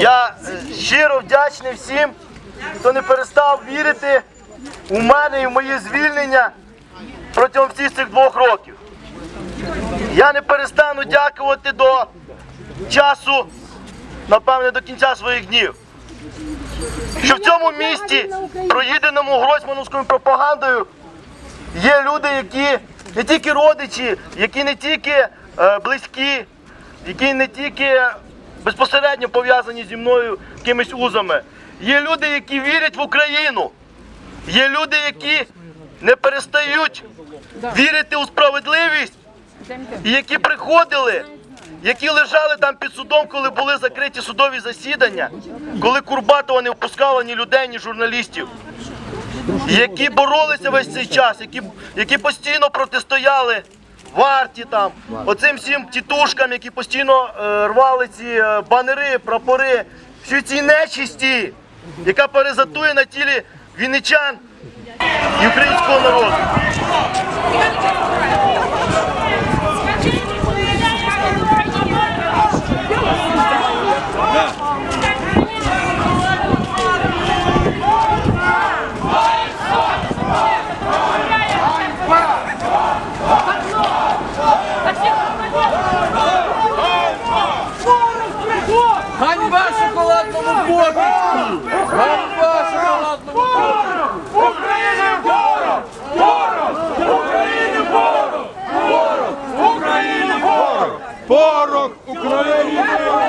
Я е, щиро вдячний всім, хто не перестав вірити у мене і в моє звільнення протягом всіх цих двох років. Я не перестану дякувати до часу, напевне, до кінця своїх днів. Що в цьому місті, проїденому гройсмановською пропагандою, є люди, які не тільки родичі, які не тільки е, близькі, які не тільки безпосередньо пов'язані зі мною якимись узами. Є люди, які вірять в Україну. Є люди, які не перестають вірити у справедливість, які приходили, які лежали там під судом, коли були закриті судові засідання, коли Курбатова не впускала ні людей, ні журналістів які боролися весь цей час, які, які постійно протистояли варті там, оцим всім тітушкам, які постійно е, рвали ці е, банери, прапори, всі ці нечисті, яка перезатує на тілі вінничан і українського народу. шоколадному попітку! Ганьба шоколадному попітку! Україні ворог! Ворог! Україні ворог! Ворог! Україні ворог! Порох! Україні ворог!